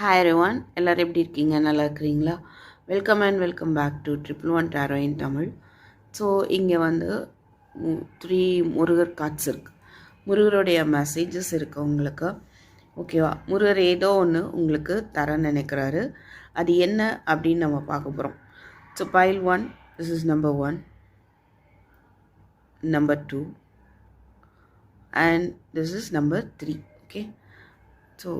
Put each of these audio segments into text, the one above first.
Hi one எல்லோரும் எப்படி இருக்கீங்க? நல்லா இருக்கிறீங்களா? Welcome and welcome back to triple one tarot in Tamil so இங்கே வந்து த்ரீ முருகர் காட்ஸ் இருக்குது முருகருடைய மெசேஜஸ் இருக்குது உங்களுக்கு. ஓகேவா முருகர் ஏதோ ஒன்று உங்களுக்கு தர நினைக்கிறாரு. அது என்ன அப்படின்னு நம்ம பார்க்க போகிறோம் so pile one this is number one number two and this is number three okay so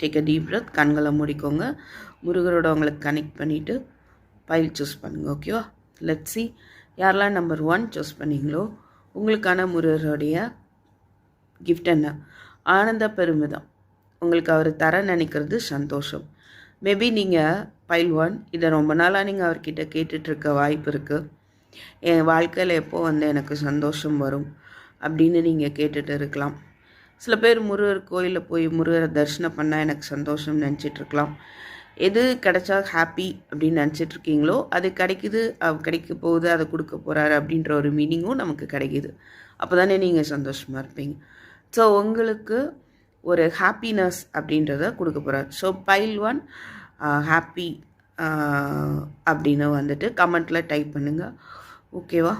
take a deep breath கண்களை மூடிக்கோங்க. முருகரோட உங்களுக்கு கனெக்ட் பண்ணிவிட்டு பைல் சூஸ் பண்ணுங்கள் ஓகேவா லெட் சி யாரெல்லாம் நம்பர் ஒன் சூஸ் பண்ணீங்களோ உங்களுக்கான முருகருடைய கிஃப்ட் என்ன? ஆனந்த பெருமிதம். உங்களுக்கு அவர் தர நினைக்கிறது சந்தோஷம். மேபி நீங்கள் பைல் ஒன் இதை ரொம்ப நாளாக நீங்கள் அவர்கிட்ட கேட்டுட்ருக்க வாய்ப்பு இருக்குது என் வாழ்க்கையில் எப்போ வந்து எனக்கு சந்தோஷம் வரும் அப்படின்னு நீங்கள் கேட்டுட்டு இருக்கலாம். சில பேர் முருகர் கோயிலில் போய் முருகரை தரிசனம் பண்ணால் எனக்கு சந்தோஷம் நினச்சிட்ருக்கலாம். எது கிடைச்சா ஹாப்பி அப்படின்னு நினச்சிட்ருக்கீங்களோ அது கிடைக்குது கிடைக்க போகுது அதை கொடுக்க போகிறாரு அப்படின்ற ஒரு மீனிங்கும் நமக்கு கிடைக்கிது. அப்போ தானே நீங்கள் சந்தோஷமாக இருப்பீங்க. ஸோ உங்களுக்கு ஒரு ஹாப்பினஸ் அப்படின்றத கொடுக்க போகிறார் ஸோ பைல் ஒன் ஹாப்பி அப்படின்னு வந்துட்டு கமெண்ட்டில் டைப் பண்ணுங்கள் ஓகேவா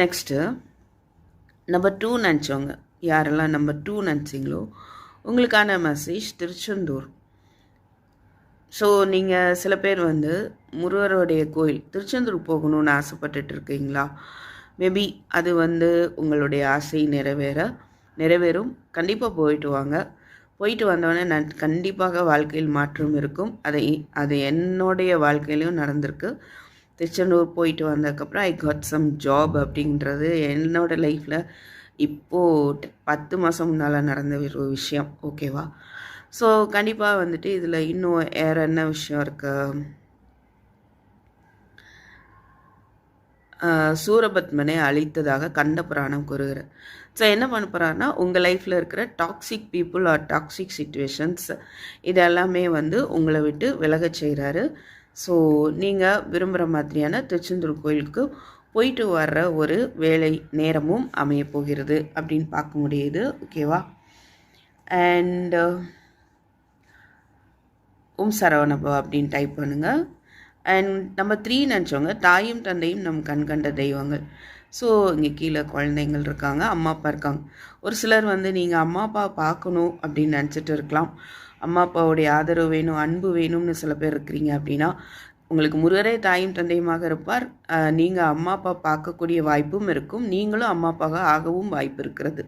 நெக்ஸ்ட்டு நம்பர் டூ நினச்சவங்க. யாரெல்லாம் நம்பர் டூ நினச்சிங்களோ உங்களுக்கான மெசேஜ் திருச்செந்தூர். ஸோ நீங்கள் சில பேர் வந்து முருகருடைய கோயில் திருச்செந்தூர் போகணும்னு ஆசைப்பட்டுட்டு இருக்கீங்களா? மேபி அது வந்து உங்களுடைய ஆசை நிறைவேற நிறைவேறும். கண்டிப்பாக போயிட்டு வாங்க. போயிட்டு வந்தோடனே நான் கண்டிப்பாக வாழ்க்கையில் மாற்றம் இருக்கும். அதை அது என்னுடைய வாழ்க்கையிலையும் நடந்திருக்கு. திருச்செந்தூர் போயிட்டு வந்ததுக்கப்புறம் ஐ காட் சம் ஜாப் அப்படின்றது என்னோடய லைஃப்பில் இப்போது பத்து மாதம் முன்னால் நடந்த ஒரு விஷயம் ஓகேவா ஸோ கண்டிப்பாக வந்துட்டு இதில் இன்னும் வேறு என்ன விஷயம் இருக்கு? சூரபத்மனை அழித்ததாக கண்ட புராணம் கூறுகிற ஸோ என்ன பண்ண போகிறான்னா உங்கள் லைஃப்பில் இருக்கிற toxic people or toxic situations இதெல்லாமே வந்து உங்களை விட்டு விலகச் செய்கிறாரு ஸோ நீங்கள் விரும்புகிற மாதிரியான திருச்செந்தூர் கோயிலுக்கு போயிட்டு வர்ற ஒரு வேலை நேரமும் அமைய போகிறது அப்படின்னு பார்க்க முடியுது. ஓகேவா அண்ட் உம் சரவணபா அப்படின்னு டைப் பண்ணுங்கள் அண்ட் நம்ம த்ரீ நினச்சவங்க தாயும் தந்தையும் நம் கண் கண்ட தெய்வங்கள். ஸோ இங்கே கீழே குழந்தைங்கள் இருக்காங்க அம்மா அப்பா இருக்காங்க. ஒரு சிலர் வந்து நீங்கள் அம்மா அப்பா பார்க்கணும் அப்படின்னு நினச்சிட்டு இருக்கலாம். அம்மா அப்பாவுடைய ஆதரவு வேணும் அன்பு வேணும்னு சில பேர் இருக்கிறீங்க அப்படின்னா உங்களுக்கு முருகரே தாயும் தந்தையுமாக இருப்பார். நீங்கள் அம்மா அப்பா பார்க்கக்கூடிய வாய்ப்பும் இருக்கும். நீங்களும் அம்மா அப்பாவாக ஆகவும் வாய்ப்பு இருக்கிறது.